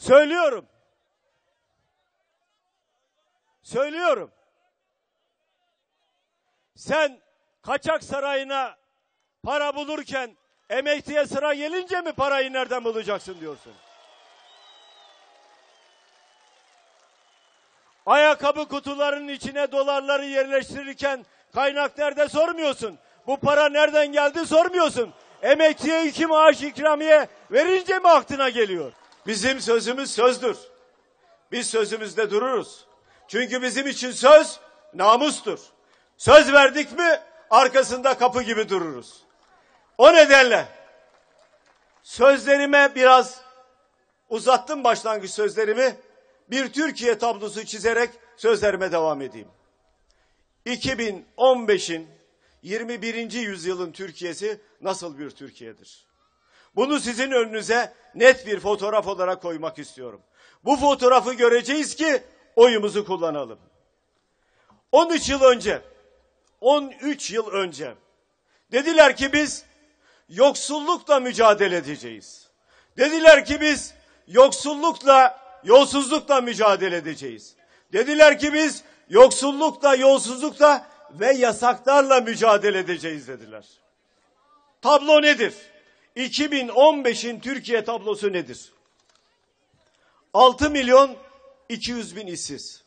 Söylüyorum. Söylüyorum. Sen kaçak sarayına para bulurken emekliye sıra gelince mi parayı nereden bulacaksın diyorsun? Ayakkabı kutularının içine dolarları yerleştirirken kaynak nerede sormuyorsun. Bu para nereden geldi sormuyorsun. Emekliye iki maaş ikramiye verince mi aklına geliyor? Bizim sözümüz sözdür. Biz sözümüzde dururuz. Çünkü bizim için söz namustur. Söz verdik mi arkasında kapı gibi dururuz. O nedenle sözlerime biraz uzattım başlangıç sözlerimi. Bir Türkiye tablosu çizerek sözlerime devam edeyim. 2015'in 21. yüzyılın Türkiye'si nasıl bir Türkiye'dir? Bunu sizin önünüze net bir fotoğraf olarak koymak istiyorum. Bu fotoğrafı göreceğiz ki oyumuzu kullanalım. 13 yıl önce, 13 yıl önce dediler ki biz yoksullukla mücadele edeceğiz. Dediler ki biz yoksullukla, yolsuzlukla mücadele edeceğiz. Dediler ki biz yoksullukla, yolsuzlukla ve yasaklarla mücadele edeceğiz dediler. Tablo nedir? 2015'in Türkiye tablosu nedir? 6 milyon 200 bin işsiz.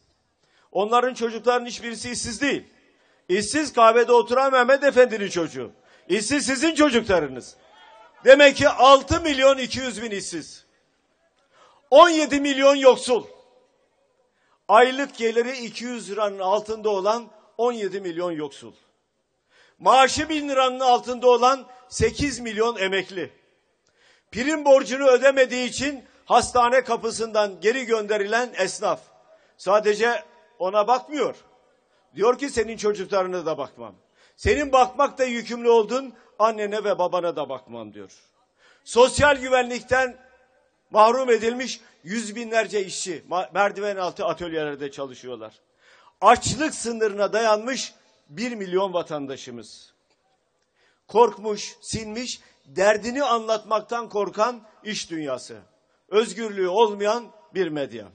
Onların çocukların hiçbirisi işsiz değil. İşsiz kahvede oturan Mehmet Efendi'nin çocuğu. İşsiz sizin çocuklarınız. Demek ki 6 milyon 200 bin işsiz. 17 milyon yoksul. Aylık geliri 200 liranın altında olan 17 milyon yoksul. Maaşı 1000 liranın altında olan 8 milyon emekli. Prim borcunu ödemediği için hastane kapısından geri gönderilen esnaf. Sadece ona bakmıyor. Diyor ki senin çocuklarına da bakmam. Senin bakmakta yükümlü oldun annene ve babana da bakmam diyor. Sosyal güvenlikten mahrum edilmiş yüz binlerce işçi merdiven altı atölyelerde çalışıyorlar. Açlık sınırına dayanmış bir milyon vatandaşımız. Korkmuş, sinmiş, derdini anlatmaktan korkan iş dünyası. Özgürlüğü olmayan bir medya.